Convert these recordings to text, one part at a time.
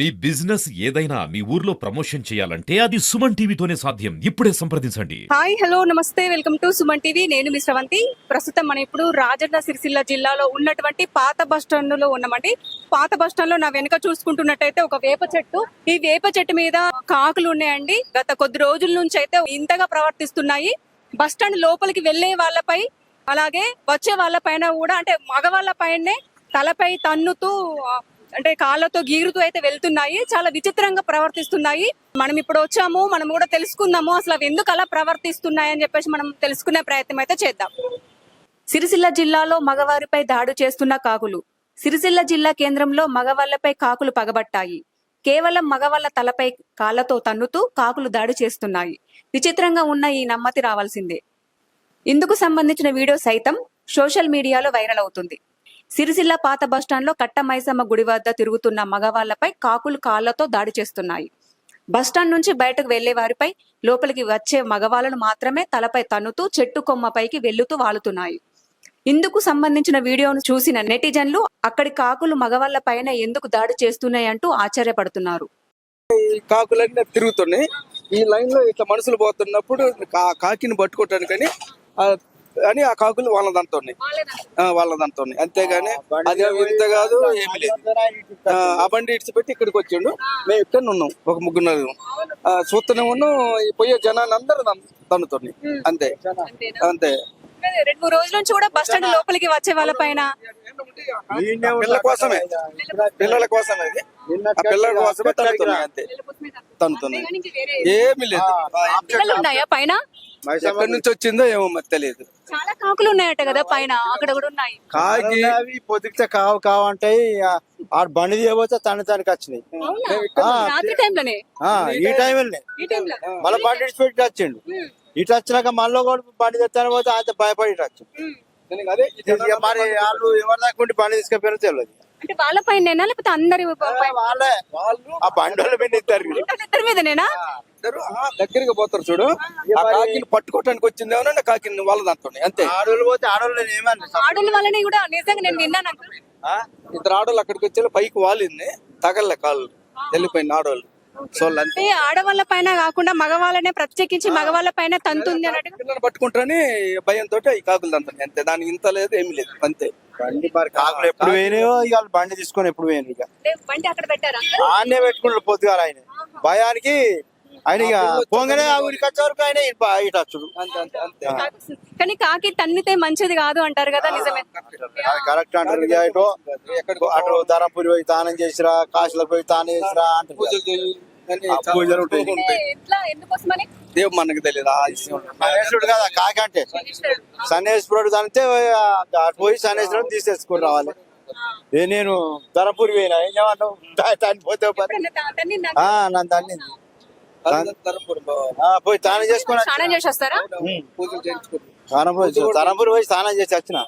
మీ business ఏదైనా మీ ఊర్లో promotion చేయాలంటే అది సుమన్ టీవీతోనే సాధ్యం. ఇప్పుడే సంప్రదించండి. హాయ్ హలో నమస్తే వెల్కమ్ టు సుమన్ టీవీ. నేను మీ శ్రవంతి ప్రస్తుతం మనం ఇప్పుడు రాజన్న సిరిసిల్ల జిల్లాలో ఉన్నటువంటి పాత బస్ స్టాండ్లో ఉన్నామండి. పాత బస్ స్టాండ్లో నా వెనుక చూసుకుంటున్నట్టయితే ఒక వేప చెట్టు. ఈ వేప చెట్టు మీద కాకులు ఉన్నాయండి. గత కొద్ది రోజుల నుంచి అయితే ఇంతగా ప్రవర్తిస్తున్నాయి. బస్ స్టాండ్ లోపలికి వెళ్ళే వాళ్ళపై అలాగే వచ్చే వాళ్ళ పైన కూడా అంటే మగవాళ్ళ పైనే తలపై తన్నుతూ అంటే కాళ్ళతో గీరుతూ అయితే వెళ్తున్నాయి చాలా విచిత్రంగా ప్రవర్తిస్తున్నాయి. మనం ఇప్పుడు వచ్చాము మనం కూడా తెలుసుకుందాము అసలు అవి ఎందుకు అలా ప్రవర్తిస్తున్నాయి అని చెప్పేసి మనం తెలుసుకునే ప్రయత్నం అయితే చేద్దాం. సిరిసిల్ల జిల్లాలో మగవారిపై దాడి చేస్తున్న కాకులు. సిరిసిల్ల జిల్లా కేంద్రంలో మగవాళ్ళపై కాకులు పగబట్టాయి. కేవలం మగవాళ్ళ తలపై కాళ్ళతో తన్నుతూ కాకులు దాడి చేస్తున్నాయి. విచిత్రంగా ఉన్న ఈ నమ్మతి రావాల్సిందే. ఇందుకు సంబంధించిన వీడియో సైతం సోషల్ మీడియాలో వైరల్ అవుతుంది. సిరిసిల్ల పాత బస్టాండ్లో కట్ట మైసమ్మ గుడి వద్ద తిరుగుతున్న మగవాళ్ళపై కాకులు కాళ్ళతో దాడి చేస్తున్నాయి. బస్టాండ్ నుంచి బయటకు వెళ్ళే వారిపై లోపలికి వచ్చే మగవాళ్ళను మాత్రమే తలపై తన్నుతూ చెట్టు కొమ్మపైకి వెళ్ళుతూ వాలుతున్నాయి. ఇందుకు సంబంధించిన వీడియోను చూసిన నెటిజన్లు అక్కడి కాకులు మగవాళ్ళ పైన ఎందుకు దాడి చేస్తున్నాయంటూ ఆశ్చర్యపడుతున్నారు. కాకులన్నీ తిరుగుతున్నాయి. ఈ లైన్లో ఇట్లా మనుషులు పోతున్నప్పుడు కాకిని పట్టుకోవటానికని అని ఆ కాకులు వాళ్ళ దాంతో వాళ్ళ దాంతో అంతేగాని అది ఇంత కాదు ఏమి లేదు. ఆ, బండి ఇడిచిపెట్టి ఇక్కడికి వచ్చిండు. మేము ఇక్కడ ఉన్నాం ఒక ముగ్గురు చూస్తూనే ఉన్నాం ఈ పోయే జనాన్ని అందరూ తన్నుతున్నాయి అంతే. అంతే. రెండు మూడు రోజుల నుంచి కూడా బస్టాండ్ లోపలికి వచ్చే వాళ్ళ పైన. పిల్లల కోసమే. పిల్లల కోసమే పిల్లల కోసమే తన్నుతున్నాయి అంతే. తన్నుతున్నాయి ఏమి లేదు. ఆ, పిల్లలు ఉన్నాయా పైన? ఎక్కడి నుంచి వచ్చిందో ఏమో మరి తెలియదు. చాలా కాకులు ఉన్నాయట కదా పైన అక్కడ కూడా ఉన్నాయి. కాకి అవి పొద్దుకితే కావు కావు అంటాయి. ఆ బండి తీయబోతే తన తనకి వచ్చినాయి. అవునా? ఆ, రాత్రి టైంలోనే? ఆ, ఈ టైంలోనే. ఈ టైంలో? మళ్ళీ బండి ఇడిచిపెట్టి వచ్చిండు. ఇటు వచ్చినాక మళ్ళీ కూడా బండి తెచ్చాను పోతే ఆయన భయపడి ఇటు వచ్చిండు. అదే ఇక మరి వాళ్ళు ఎవరి దాకా ఉండి బండి తీసుకెళ్ళి తెలియదు. అంటే వాళ్ళ పైన లేకపోతే అందరి పైన? వాళ్ళే. వాళ్ళు ఆ బండి వాళ్ళ మీద ఇద్దరు. ఇద్దరి మీదనేనా? ఇద్దరు, ఆ, దగ్గరికి పోతారు చూడు. ఆ కాకిని పట్టుకోవటానికి వచ్చింది ఏమన్నా కాకిని వాళ్ళ దాంతో అంతే. ఆడోళ్ళు పోతే ఆడోళ్ళు ఏమన్నా ఆడోళ్ళ వల్లనే కూడా నిజంగా నేను విన్నాను. ఇద్దరు ఆడోళ్ళు అక్కడికి వచ్చి పైకి వాలింది తగలే కాళ్ళు వెళ్ళిపోయింది ఆడోళ్ళు. అంటే ఆడవాళ్ళ పైన కాకుండా మగవాళ్ళనే ప్రత్యేకించి మగవాళ్ళ పైన తంతుంది అన్నట్టు పిల్లలు పట్టుకుంటారని భయంతో ఈ కాకులు దంతాయి అంతే. దానికి ఇంత లేదు ఏమి లేదు అంతే. బండి మరి కాకులు ఎప్పుడు పోయినాయో ఇక బండి తీసుకొని ఎప్పుడు పోయినారు ఇక. బండి అక్కడ పెట్టారా? అంకుల్? ఆడనే పెట్టుకున్నాడు పొద్దుగాల ఆయన. భయానికి ఆయన ఇక పోగానే ఆ ఊరికి వచ్చే వరకు ఆయన ఇటు వచ్చుడు. కానీ కాకి తన్నితే మంచిది కాదు అంటారు కదా నిజమే. కరెక్ట్. అంటారు ఇక ఇటు. ఎక్కడికి అటు ధరంపూరి పోయి తానం చేసిరా కాశీలో పోయి తానం చేసిరా అంటారు పూజలు ఉంటాయి. అంటే దేవు మనకు తెలియదు సన్నేశ్వరుడు కదా కాకి అంటే. సన్నేశ్వరుడు దానితే అటు పోయి సన్నేశ్వరుడు తీసేసుకుని రావాలి. ఏ నేను ధరంపూరి పోయినా ఏం చేయమంటావు దాన్ని పోతే నన్ను తన్నింది అది తరంపురం పోవాలి. ఆ, పోయి తానం చేసుకుని స్నానం చేసి వస్తారా పూజలు ధరంపూరి పోయి స్నానం చేసి వచ్చిన.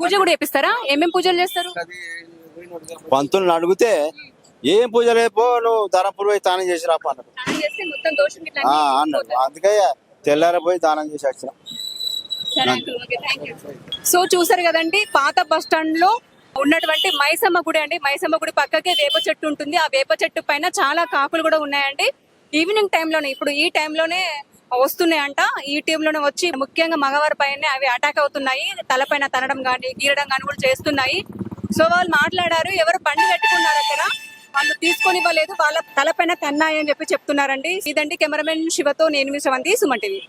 పూజ కూడా చేపిస్తారా? ఏమేం పూజలు చేస్తారు? పంతులను అడిగితే ఏం పూజ లేపో నువ్వు ధరంపూరి పోయి తానం చేసి రాప స్నానం ఆ, అన్నాడు. అందుకే తెల్లార పోయి దానం చేసి వచ్చిన. సో చూసారు కదండి పాత బస్ స్టాండ్లో ఉన్నటువంటి మైసమ్మ గుడి అండి. మైసమ్మ గుడి పక్కకే వేప చెట్టు ఉంటుంది. ఆ వేప చెట్టు పైన చాలా కాకులు కూడా ఉన్నాయండి. ఈవినింగ్ టైంలోనే ఇప్పుడు ఈ టైంలోనే వస్తున్నాయంట. ఈ టీంలోనే వచ్చి ముఖ్యంగా మగవారి పైన అవి అటాక్ అవుతున్నాయి. తలపైన తనడం కానీ గీరడం కానీ కూడా చేస్తున్నాయి. సో వాళ్ళు మాట్లాడారు ఎవరు బండి పెట్టుకున్నారు అక్కడ? వాళ్ళు తీసుకొని ఇవ్వలేదు వాళ్ళ తలపైన తన్నాయి అని చెప్పి చెప్తున్నారండి. ఇదండి కెమెరామెన్ శివతో నేను మీ శ్రవంతి సుమన్ టీవీ.